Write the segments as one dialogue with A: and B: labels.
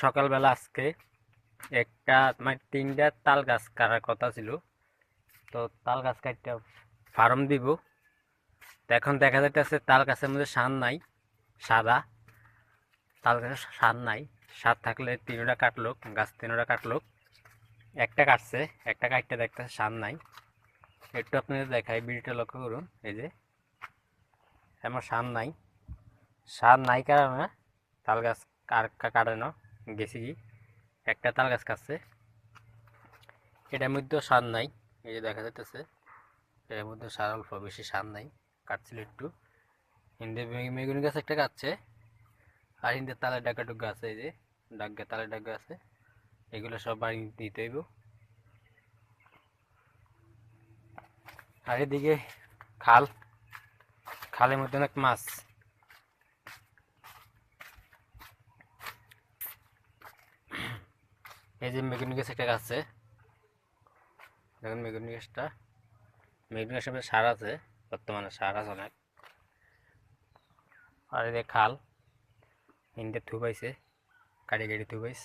A: সকালবেলা আজকে একটা মানে তিনটা তাল গাছ কাটার কথা ছিল। তো তাল গাছ কাটতে ফার্ম দিব। তো এখন দেখা যাইতেছে তাল গাছের মধ্যে সার নাই, সাদা। তাল গাছের সার নাই, সার থাকলে তিনটা কাটলো, গাছ তিনটা কাটলো। একটা কাটছে, একটা কাটতে দেখতেছে সার নাই। একটু আপনাদের দেখাই, ভিডিওটা লক্ষ্য করুন, এই যে। আমার সার নাই। সার নাই কারণে তাল গাছ কার কাটানো গেছি কি? একটা তাল গাছ কাটছে। এটার মধ্যেও সার নাই, এই যে দেখা যাইতেছে, এটার মধ্যে সার অল্প বেশি সার নাই, কাটছিল একটু। হিন্দে মেগুনি গাছ একটা কাটছে, আর হিন্দে তালের ডাকা টুকা আছে, এই যে ডাগ্গা তালের ডাগ্গা আছে, এগুলো সব বাড়ি দিতে হইব। আর এদিকে খাল, খালের মধ্যে অনেক মাছ। এই যে মেগুনি গাছ একটা গাছে। দেখুন মেগুনি গাছটা মেগুনি গাছের মধ্যে সার আছে, বর্তমানে সার আছে অনেক। আর এই যে খাল ইন্ডে থুবাইছে কাটি কাটি থুবাইস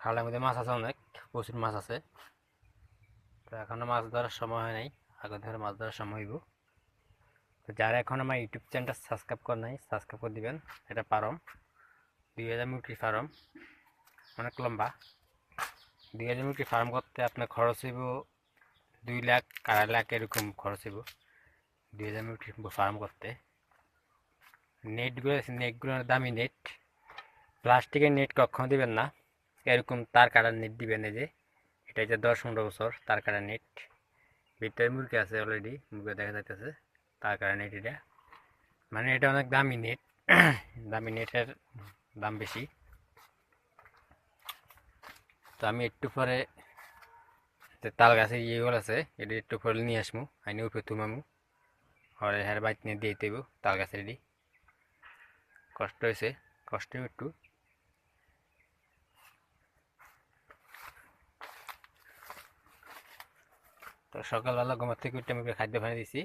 A: খালের মধ্যে মাছ আছে অনেক, প্রচুর মাছ আছে। তো এখনও মাছ ধরার সময় হয় নাই, আগে ধরে মাছ ধরার সময় হইব। তো যারা এখন আমার ইউটিউব চ্যানেলটা সাবস্ক্রাইব করে নাই, সাবস্ক্রাইব করে দিবেন, এটা ফার্ম দুই হাজার মুরগির ফার্ম অনেক লম্বা। দুই হাজার মুরগির ফার্ম করতে আপনার খরচ হইব দুই লাখ, আড়াই লাখ এরকম খরচ হইব। দুই হাজার মুরগির ফার্ম করতে। নেটগুলো আছে নেটগুলোর দামি নেট প্লাস্টিকের নেট কখনো দিবেন না। এরকম তার কাটার নেট দিবেন এই যে, এটা যে দশ পনেরো বছর তার কাটার নেট ভিতরে মুরগি আছে অলরেডি মুরগি দেখা যাইতেছে তার কাটার নেট এটা। মানে এটা অনেক দামি নেট দামি নেটের দাম বেশি। তো আমি একটু পরে তাল গাছের ইয়েগুলো আছে, এটা একটু পরে নিয়ে আসব আইনি উপরে তুমামু। আর হ্যাঁ বাইক নিয়ে দিয়ে দেবো তাল গাছের এটি। কষ্ট হয়েছে কষ্ট একটু। তো সকালবেলা ঘুমার থেকে উঠে আমি খাদ্য পানি দিছি,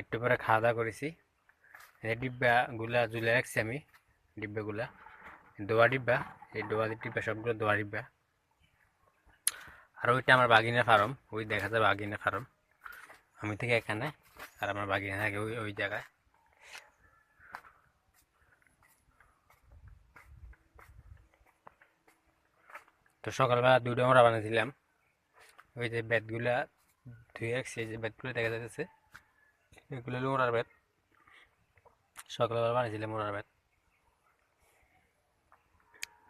A: একটু পরে খাওয়া দাওয়া করেছি। ডিব্বাগুলা ঝুলে রাখছি আমি, ডিব্বাগুলা। দোয়া ডিব্বা, এই দোয়া ডিব্বা, সবগুলো দোয়া ডিব্বা। আর ওইটা আমার বাগিনা ফার্ম, ওই দেখা যায় বাগিনা ফার্ম। আমি থেকে এখানে, আর আমার বাগিনা থাকে ওই ওই জায়গায়। তো সকালবেলা দুটো আমরা বানিয়েছিলাম। ওই যে বেতগুলা ধুয়ে রাখছি যে বেতগুলো দেখা যাচ্ছে এগুলো হলো মোড়ার বেত। সকালবেলা বানিয়েছিলাম ওরার বেত।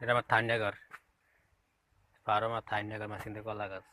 A: এটা আমার ঠান্ডা ঘর ফার্ম আর মাঝখান কলা গাছ।